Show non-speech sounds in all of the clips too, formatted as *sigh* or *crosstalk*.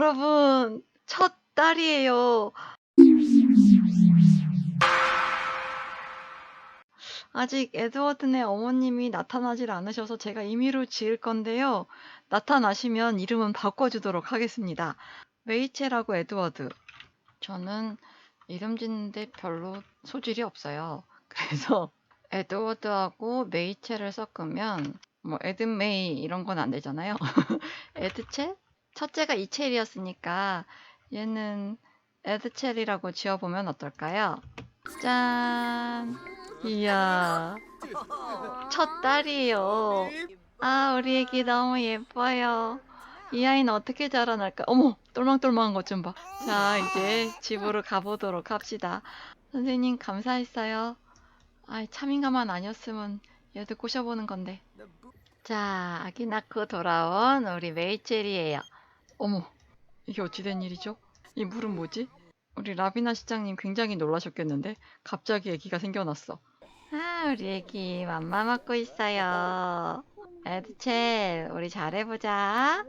여러분, 첫 딸이에요. 아직 에드워드네 어머님이 나타나질 않으셔서 제가 임의로 지을 건데요. 나타나시면 이름은 바꿔주도록 하겠습니다. 메이첼하고 에드워드. 저는 이름 짓는데 별로 소질이 없어요. 그래서 *laughs* 에드워드하고 메이첼을 섞으면 뭐 에드메이 이런 건 안 되잖아요. *laughs* 에드첼? 첫째가 이첼이었으니까 얘는 에드첼이라고 지어보면 어떨까요? 짠! 이야, 첫 딸이에요. 아, 우리 애기 너무 예뻐요. 이 아이는 어떻게 자라날까? 어머, 똘망똘망한 것 좀 봐. 자, 이제 집으로 가보도록 합시다. 선생님, 감사했어요. 아이, 차민가만 아니었으면 얘도 꼬셔보는 건데. 자, 아기 낳고 돌아온 우리 메이첼이에요. 어머, 이게 어찌된 일이죠? 이 물은 뭐지? 우리 라비나 시장님 굉장히 놀라셨겠는데 갑자기 아기가 생겨났어. 아, 우리 애기 맘마 먹고 있어요. 에드첼, 우리 잘해보자.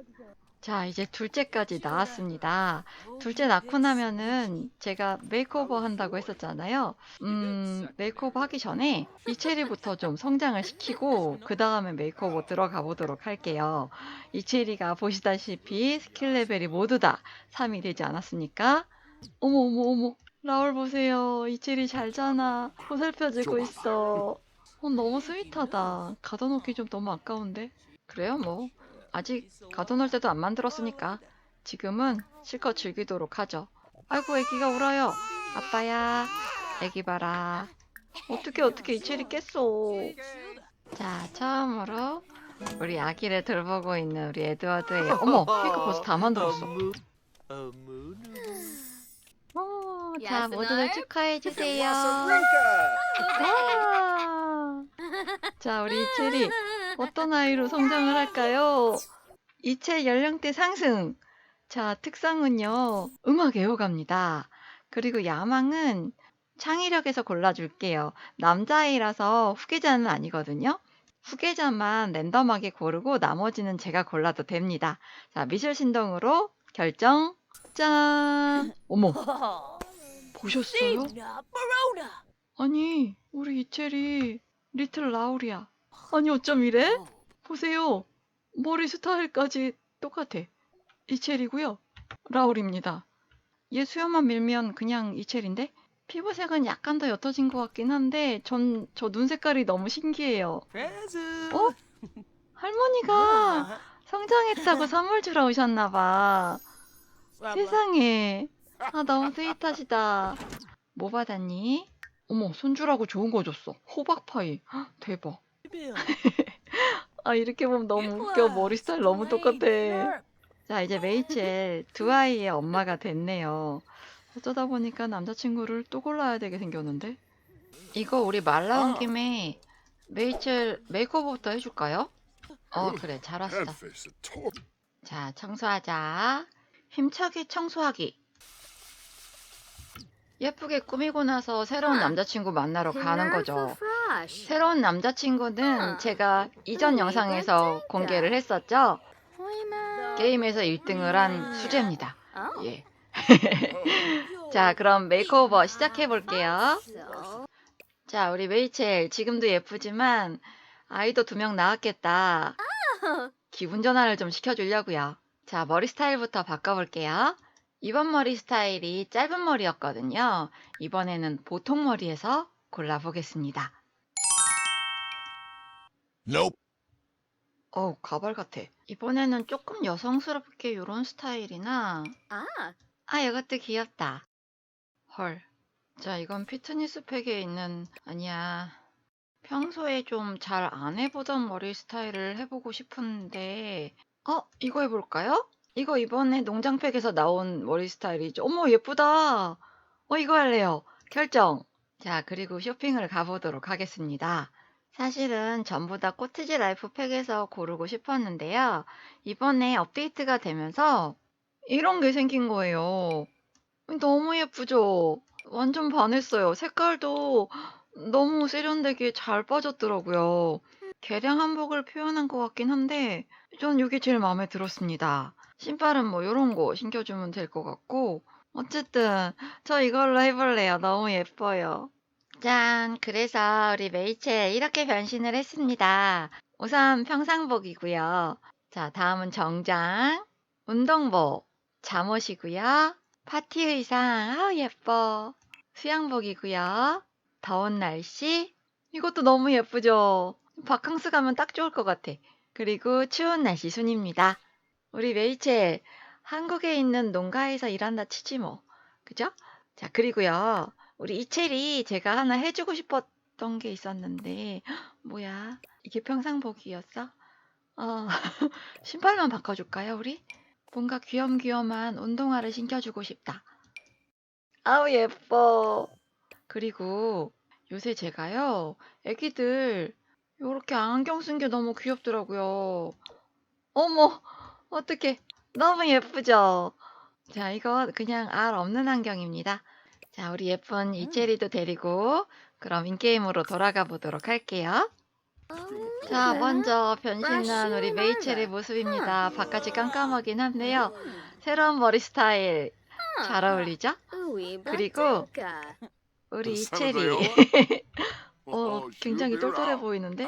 자, 이제 둘째까지 나왔습니다. 둘째 낳고 나면은 제가 메이크오버 한다고 했었잖아요. 음, 메이크오버 하기 전에 이채리부터 좀 성장을 시키고 그 다음에 메이크오버 들어가 보도록 할게요. 이채리가 보시다시피 스킬 레벨이 모두 다 3이 되지 않았습니까? 어머 어머 어머 라울 보세요. 이채리 잘 자나. 보살펴주고 있어. 어, 너무 스윗하다. 가둬놓기 좀 너무 아까운데. 그래요 뭐. 아직 가둬놓을 때도 안 만들었으니까 지금은 실컷 즐기도록 하죠. 아이고 애기가 울어요. 아빠야 애기 봐라. 어떻게 어떻게 이채리 깼어. 자 처음으로 우리 아기를 돌보고 있는 우리 에드워드예요. 어머 케이크 벌써 다 만들었어. 오, 자? 모두들 축하해 주세요. 네. 와. 자 우리 이채리 어떤 아이로 성장을 할까요? 이체 연령대 상승. 자, 특성은요. 음악 애호가입니다. 그리고 야망은 창의력에서 골라줄게요. 남자아이라서 후계자는 아니거든요. 후계자만 랜덤하게 고르고 나머지는 제가 골라도 됩니다. 자, 미술 신동으로 결정. 짠! 어머, 보셨어요? *laughs* 아니, 우리 이첼이 리틀 라울이야. 아니, 어쩜 이래? 보세요. 머리 스타일까지 똑같아. 이첼이고요. 라울입니다. 얘 수염만 밀면 그냥 이첼인데 피부색은 약간 더 옅어진 것 같긴 한데 전 저 눈 색깔이 너무 신기해요. 어? 할머니가 *laughs* 성장했다고 선물 주러 오셨나 봐. 세상에. 아, 너무 스윗하시다. 뭐 받았니? 어머, 손주라고 좋은 거 줬어. 호박파이. 헉, 대박. *laughs* 아, 이렇게 보면 너무 웃겨. 머리 스타일 너무 똑같아. 자, 이제 메이첼 두 *laughs* 아이의 엄마가 됐네요. 어쩌다 보니까 남자친구를 또 골라야 되게 생겼는데? 이거 우리 말 나온 아. 김에 메이첼 메이크업부터 해줄까요? 어, 그래. 잘 왔어. 자, 청소하자. 힘차게 청소하기. 예쁘게 꾸미고 나서 새로운 남자친구 만나러 가는 거죠. 새로운 남자친구는 제가 이전 영상에서 공개를 했었죠. 게임에서 1등을 한 수재입니다. 예. *laughs* 자, 그럼 메이크오버 시작해 볼게요. 자, 우리 메이첼 지금도 예쁘지만 아이도 두명 낳았겠다. 기분 전환을 좀 시켜주려고요. 자, 머리 스타일부터 바꿔볼게요. 이번 머리 스타일이 짧은 머리였거든요. 이번에는 보통 머리에서 골라보겠습니다. Nope. 어우, 가발 같아. 이번에는 조금 여성스럽게 이런 스타일이나 아, 이것도 귀엽다. 헐. 자, 이건 피트니스 팩에 있는, 아니야. 평소에 좀 잘 안 해보던 머리 스타일을 해보고 싶은데, 어, 이거 해볼까요? 이거 이번에 농장팩에서 나온 머리 스타일이죠. 어머, 예쁘다. 어, 이거 할래요. 결정. 자, 그리고 쇼핑을 가보도록 하겠습니다. 사실은 전부 다 코트지 라이프 팩에서 고르고 싶었는데요. 이번에 업데이트가 되면서 이런 게 생긴 거예요. 너무 예쁘죠? 완전 반했어요. 색깔도 너무 세련되게 잘 빠졌더라고요. 개량 한복을 표현한 것 같긴 한데, 전 이게 제일 마음에 들었습니다. 신발은 뭐 요런 거 신겨주면 될 것 같고 어쨌든 저 이걸로 해볼래요. 너무 예뻐요. 짠! 그래서 우리 메이첼 이렇게 변신을 했습니다. 우선 평상복이고요. 자, 다음은 정장, 운동복, 잠옷이고요. 파티 의상, 아우 예뻐. 수영복이고요. 더운 날씨, 이것도 너무 예쁘죠? 바캉스 가면 딱 좋을 것 같아. 그리고 추운 날씨 순입니다. 우리 메이첼, 한국에 있는 농가에서 일한다 치지 뭐. 그죠? 자, 그리고요. 우리 이첼이 제가 하나 해주고 싶었던 게 있었는데, *gasps* 뭐야? 이게 평상복이었어? 어, *laughs* 신발만 바꿔줄까요, 우리? 뭔가 귀염귀염한 운동화를 신겨주고 싶다. 아우, 예뻐. 그리고 요새 제가요, 애기들, 요렇게 안경 쓴 게 너무 귀엽더라고요. 어머, 어떡해. 너무 예쁘죠? 자, 이거 그냥 알 없는 안경입니다. 자, 우리 예쁜 이채리도 데리고 그럼 인게임으로 돌아가 보도록 할게요. 자, 먼저 변신한 우리 메이첼의 모습입니다. 바깥이 깜깜하긴 한데요. 새로운 머리 스타일 잘 어울리죠? 그리고 우리 이채리. *laughs* 어, 굉장히 똘똘해 보이는데?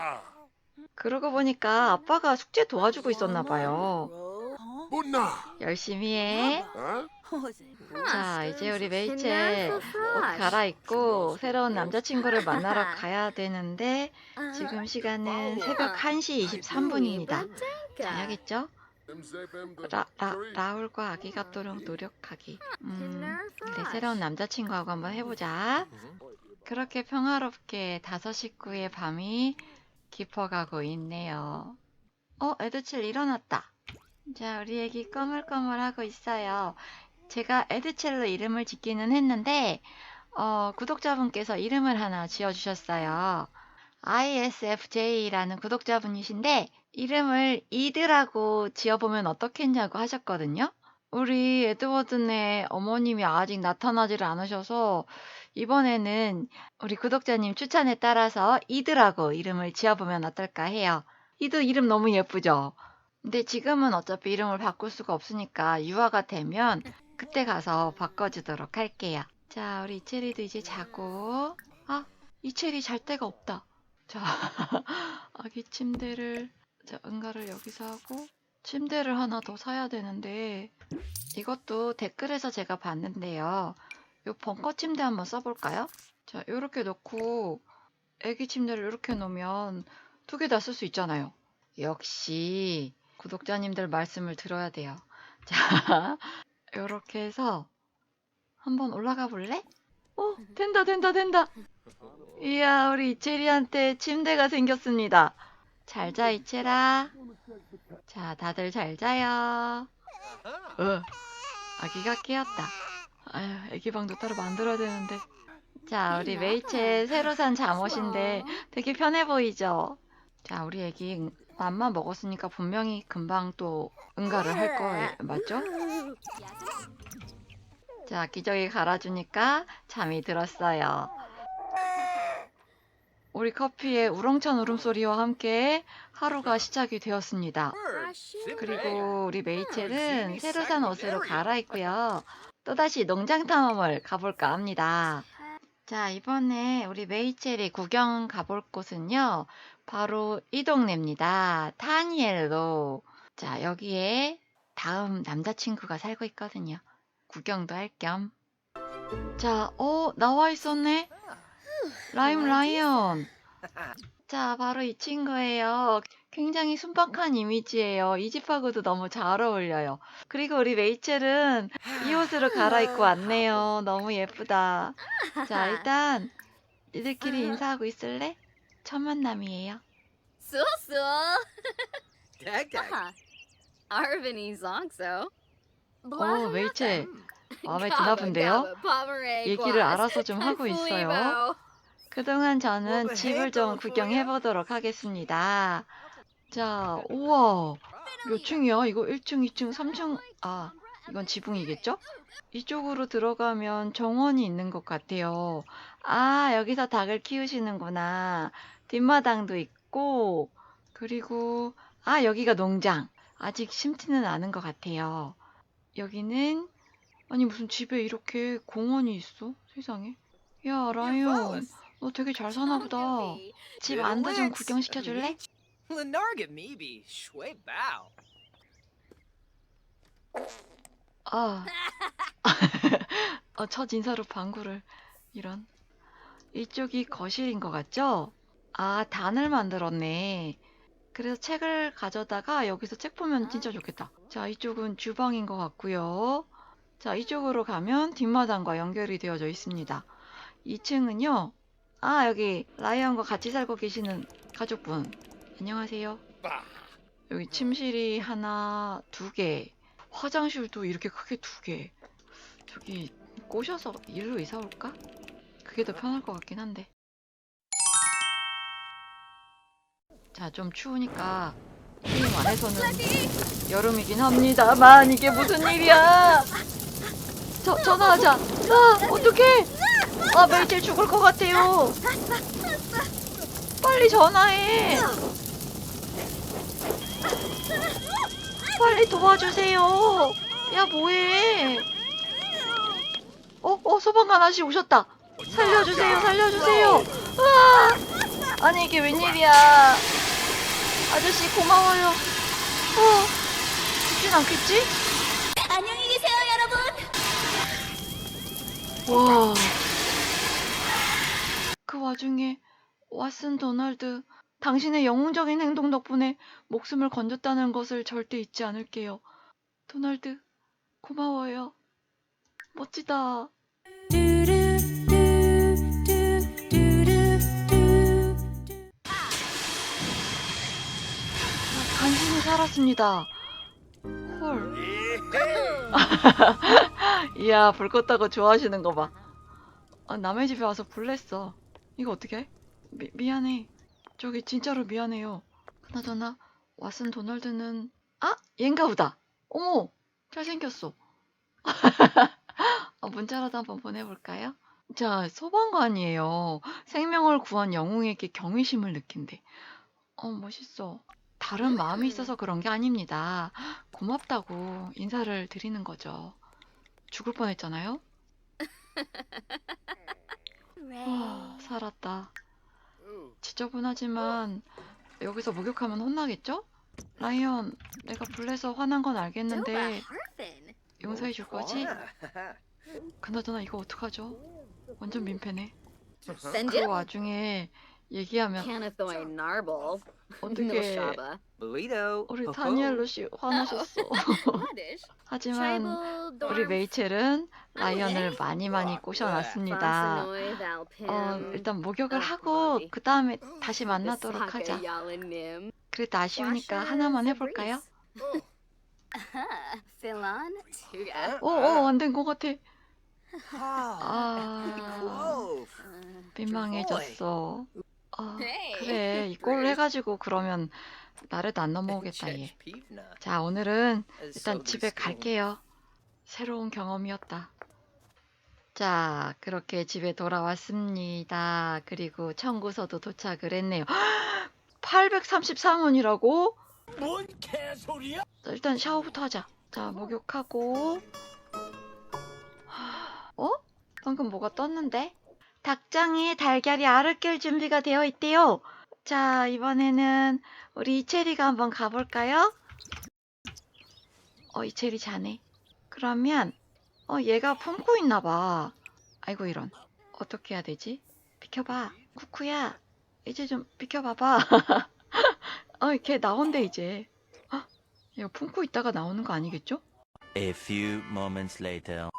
그러고 보니까 아빠가 숙제 도와주고 있었나 봐요. 못나. 열심히 해. 어? 자, 이제 우리 메이첼 옷 갈아입고 새로운 남자친구를 만나러 가야 되는데 지금 시간은 새벽 1시 23분입니다. 자야겠죠? 라, 라, 라울과 아기가 또록 노력하기. 음, 그래, 새로운 남자친구하고 한번 해보자. 그렇게 평화롭게 다섯 식구의 밤이 깊어가고 있네요. 어, 에드칠 일어났다. 자, 우리 애기 꺼물꺼물하고 있어요. 제가 에드첼로 이름을 짓기는 했는데, 어, 구독자분께서 이름을 하나 지어주셨어요. ISFJ라는 구독자분이신데, 이름을 이드라고 지어보면 어떻겠냐고 하셨거든요. 우리 에드워드네 어머님이 아직 나타나지를 않으셔서, 이번에는 우리 구독자님 추천에 따라서 이드라고 이름을 지어보면 어떨까 해요. 이드 이름 너무 예쁘죠? 근데 지금은 어차피 이름을 바꿀 수가 없으니까 유아가 되면 그때 가서 바꿔주도록 할게요. 자, 우리 이채리도 이제 자고. 아, 이채리 잘 데가 없다. 자, *laughs* 아기 침대를, 자, 응가를 여기서 하고, 침대를 하나 더 사야 되는데, 이것도 댓글에서 제가 봤는데요. 요 벙커 침대 한번 써볼까요? 자, 요렇게 놓고, 애기 침대를 이렇게 놓으면 두 개 다 쓸 수 있잖아요. 역시, 구독자님들 말씀을 들어야 돼요. *laughs* 자, 요렇게 해서 한번 올라가 볼래? 오, 된다, 된다, 된다. 이야, 우리 이채리한테 침대가 생겼습니다. 잘 자, 이채라. 자, 다들 잘 자요. 어, 아기가 깨었다. 아유, 애기 방도 따로 만들어야 되는데. 자, 우리 메이첼 새로 산 잠옷인데 되게 편해 보이죠? 자, 우리 애기 맘만 먹었으니까 분명히 금방 또 응가를 할 거예요. 맞죠? 자, 기저귀 갈아주니까 잠이 들었어요. 우리 커피의 우렁찬 울음소리와 함께 하루가 시작이 되었습니다. 그리고 우리 메이첼은 새로 산 옷으로 갈아입고요. 또다시 농장 탐험을 가볼까 합니다. 자, 이번에 우리 메이첼이 구경 가볼 곳은요. 바로 이 동네입니다. 타니엘로. 자, 여기에 다음 남자친구가 살고 있거든요. 구경도 할 겸. 자, 어, 나와 있었네? 라임 라이언. 자, 바로 이 친구예요. 굉장히 순박한 이미지예요. 이 집하고도 너무 잘 어울려요. 그리고 우리 메이첼은 이 옷으로 갈아입고 왔네요. 너무 예쁘다. 자, 일단 니들끼리 인사하고 있을래? 첫 만남이에요. 쏘쏘. 닭닭. 아르바니 송소. 어, 메이첼. 마음에 드나 본데요? 얘기를 알아서 좀 하고 있어요. 그동안 저는 집을 좀 구경해 보도록 하겠습니다. 자, 우와. 몇 층이야? 이거 1층, 2층, 3층. 아, 이건 지붕이겠죠? 이쪽으로 들어가면 정원이 있는 것 같아요. 아, 여기서 닭을 키우시는구나. 뒷마당도 있고, 그리고, 아, 여기가 농장. 아직 심지는 않은 것 같아요. 여기는 아니 무슨 집에 이렇게 공원이 있어? 세상에. 야 라이언, 너 되게 잘 사나 보다. 집 안도 좀 구경시켜 줄래? Lenarga maybe. Shui bao. 아, *laughs* *laughs* 어, 첫 인사로 방구를 이런. 이쪽이 거실인 것 같죠? 아, 단을 만들었네. 그래서 책을 가져다가 여기서 책 보면 진짜 좋겠다. 자, 이쪽은 주방인 것 같고요. 자, 이쪽으로 가면 뒷마당과 연결이 되어져 있습니다. 2층은요. 아, 여기 라이언과 같이 살고 계시는 가족분. 안녕하세요. Bah. 여기 침실이 하나, 두 개. 화장실도 이렇게 크게 두 개. 저기 꼬셔서 일로 이사 올까? 그게 더 편할 것 같긴 한데. 자, 좀 추우니까 게임 안에서는 여름이긴 합니다만 이게 무슨 일이야? 저 전화하자. 아, 어떡해? 아, 메이첼 죽을 것 같아요. 빨리 전화해. 빨리 도와주세요. 야, 뭐해? 어, 어, 소방관 아저씨 오셨다. 살려주세요, 살려주세요. 아, 아니 이게 웬일이야? 아저씨 고마워요. 어, 죽진 않겠지? 안녕히 계세요, 여러분. 와. 그 와중에 왓슨 도널드, 당신의 영웅적인 행동 덕분에 목숨을 건졌다는 것을 절대 잊지 않을게요. 도널드, 고마워요. 멋지다. 살았습니다. 헐. *laughs* 이야, 불 껐다고 좋아하시는 거 봐. 아, 남의 집에 와서 불 냈어. 이거 어떻게 해? 미, 미안해. 저기 진짜로 미안해요. 그나저나, 왓슨 도널드는, 아! 얜가 보다. 어머! 잘생겼어. *laughs* 아, 문자라도 한번 보내볼까요? 자, 소방관이에요. 생명을 구한 영웅에게 경외심을 느낀대. 어, 멋있어. 다른 마음이 있어서 그런 게 아닙니다. *gasps* 고맙다고 인사를 드리는 거죠. 죽을 뻔했잖아요. *laughs* 와, 살았다. Ooh. 지저분하지만 여기서 목욕하면 혼나겠죠? 라이언, 내가 불내서 화난 건 알겠는데 용서해 줄 거지? 그나저나 이거 어떡하죠? 완전 민폐네. 그. 와중에 얘기하면 Canathoy Narble. 어떻게. *laughs* Burrito. 우리 Ho-ho. 다니엘로 씨 화나셨어. Oddish. *laughs* 하지만 Tribal 우리. 메이첼은 라이언을 많이 많이 꼬셔놨습니다. Valpim. 어, 일단 목욕을 아, 하고? 그 다음에 다시 만나도록 하자. Yalanim. 그래도 아쉬우니까 하나만 해볼까요? Tuga. *laughs* 어, 어, 안된 것 같아. 아. 민망해졌어. 아, Hey. 그래. 이꼴로 *laughs* 해가지고 그러면 나래도 안 넘어오겠다, 얘. 자, 오늘은 일단 집에 갈게요. 새로운 경험이었다. 자, 그렇게 집에 돌아왔습니다. 그리고 청구서도 도착을 했네요. *gasps* 833원이라고? 뭔 개소리야? 일단 샤워부터 하자. 자, 목욕하고. *gasps* 어? 방금 뭐가 떴는데? 닭장에 달걀이 알을 깰 준비가 되어 있대요. 자, 이번에는 우리 이채리가 한번 가볼까요? 어, 이채리 자네. 그러면, 어, 얘가 품고 있나 봐. 아이고, 이런. 어떻게 해야 되지? 비켜봐. 쿠쿠야. 이제 좀 비켜봐봐. *laughs* 어, 걔 나온대, 이제. 헉, 얘가 품고 있다가 나오는 거 아니겠죠? A few moments later.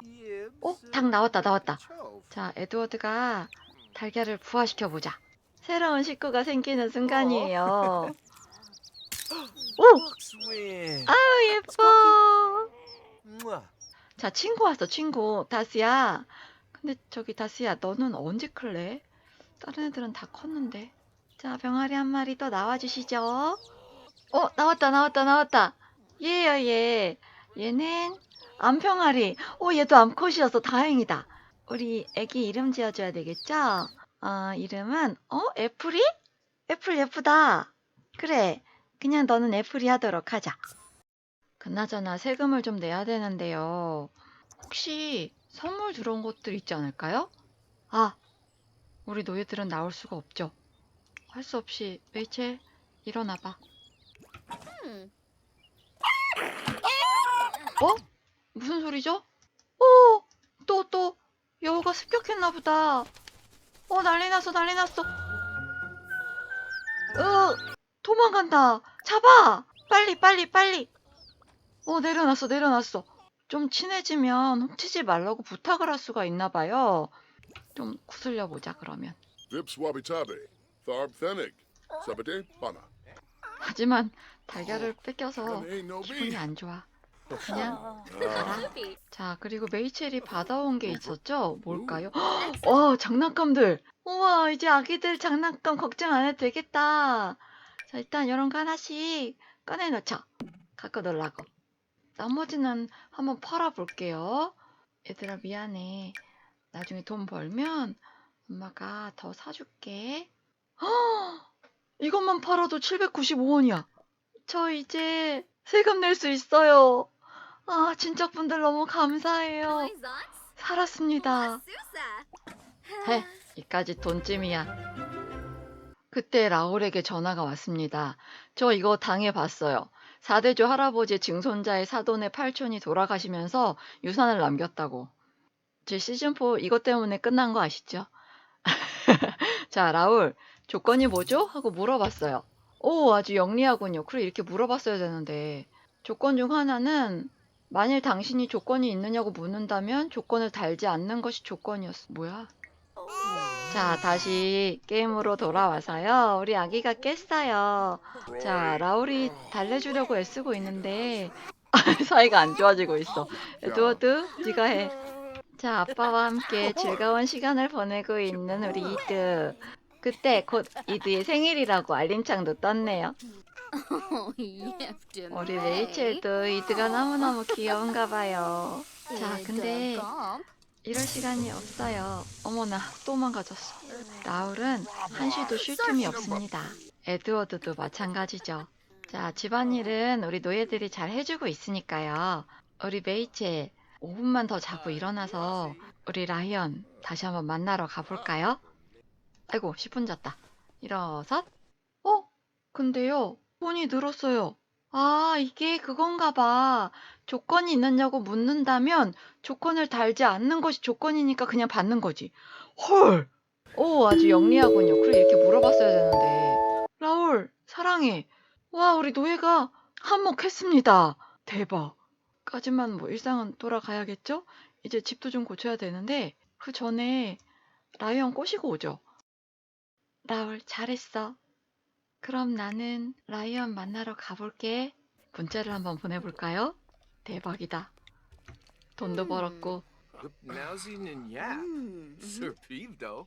어, 닭 나왔다, 나왔다. 자, 에드워드가 달걀을 부화시켜 보자. 새로운 식구가 생기는 순간이에요. 오! Swim. 아우, 예뻐. Mwah. 자, 친구 왔어, 친구. 다스야. 근데 저기 다스야, 너는 언제 클래? 다른 애들은 다 컸는데. 자, 병아리 한 마리 또 나와 주시죠. 어, 나왔다, 나왔다, 나왔다. 얘요, 얘. 얘는 암평아리. 어, 얘도 암컷이어서 다행이다. 우리 애기 이름 지어줘야 되겠죠? 어, 이름은, 어, 애플이? 애플 예쁘다. 그래. 그냥 너는 애플이 하도록 하자. 그나저나 세금을 좀 내야 되는데요. 혹시 선물 들어온 것들 있지 않을까요? 아, 우리 노예들은 나올 수가 없죠. 할 수 없이 메이첼 일어나봐. 어? 무슨 소리죠? 어, 또, 또, 여우가 습격했나 보다. 어, 난리 났어, 난리 났어. 으, 도망간다. 잡아! 빨리, 빨리, 빨리. 어, 내려놨어, 내려놨어. 좀 친해지면 훔치지 말라고 부탁을 할 수가 있나 봐요. 좀 구슬려 보자, 그러면. 하지만 달걀을 뺏겨서 기분이. 안 좋아. 그냥 가라. Yippee. 자, 그리고 메이첼이 받아온 게 있었죠? 뭘까요? 와, 장난감들! 우와, 이제 아기들 장난감 걱정 안 해도 되겠다. 자, 일단 이런 거 하나씩 꺼내놓자. 갖고 놀라고. 나머지는 한번 팔아볼게요. 얘들아, 미안해. 나중에 돈 벌면 엄마가 더 사줄게. 헉! 이것만 팔아도 795원이야. 저 이제 세금 낼 수 있어요. 아, 친척 분들 너무 감사해요. 살았습니다. 헤, 이까지 돈쯤이야. 그때 라울에게 전화가 왔습니다. 저 이거 당해봤어요. 4대조 할아버지의 증손자의 사돈의 팔촌이 돌아가시면서 유산을 남겼다고. 제 시즌4 이것 때문에 끝난 거 아시죠? *laughs* 자, 라울, 조건이 뭐죠? 하고 물어봤어요. 오, 아주 영리하군요. 그래, 이렇게 물어봤어야 되는데. 조건 중 하나는 만일 당신이 조건이 있느냐고 묻는다면 조건을 달지 않는 것이 조건이었어. 뭐야? 자, 다시 게임으로 돌아와서요. 우리 아기가 깼어요. 자, 라울이 달래주려고 애쓰고 있는데 *laughs* 사이가 안 좋아지고 있어. 에드워드, 네가 해. 자, 아빠와 함께 즐거운 시간을 보내고 있는 우리 이드. 그때 곧 이드의 생일이라고 알림창도 떴네요. *laughs* Oh, him. 우리 레이첼도 이드가 너무너무 귀여운가 봐요. 자, 근데 이럴 시간이 없어요. 어머나, 또 망가졌어. 라울은 한시도 쉴 틈이 없습니다. 에드워드도 마찬가지죠. 자, 집안일은 우리 노예들이 잘 해주고 있으니까요. 우리 메이첼, 5분만 더 자고 일어나서 우리 라이언 다시 한번 만나러 가볼까요? 아이고, 10분 잤다. 일어섰. 어? 근데요, 돈이 늘었어요. 아, 이게 그건가 봐. 조건이 있느냐고 묻는다면 조건을 달지 않는 것이 조건이니까 그냥 받는 거지. 헐! 오, 아주 영리하군요. 그래, 이렇게 물어봤어야 되는데. 라울, 사랑해. 와, 우리 노예가 한몫했습니다. 대박. 까지만 뭐 일상은 돌아가야겠죠? 이제 집도 좀 고쳐야 되는데, 그 전에 라이언 꼬시고 오죠. 라울, 잘했어. 그럼 나는 라이언 만나러 가볼게. 문자를 한번 보내볼까요? 대박이다. 돈도 음. 벌었고. And yap. Though.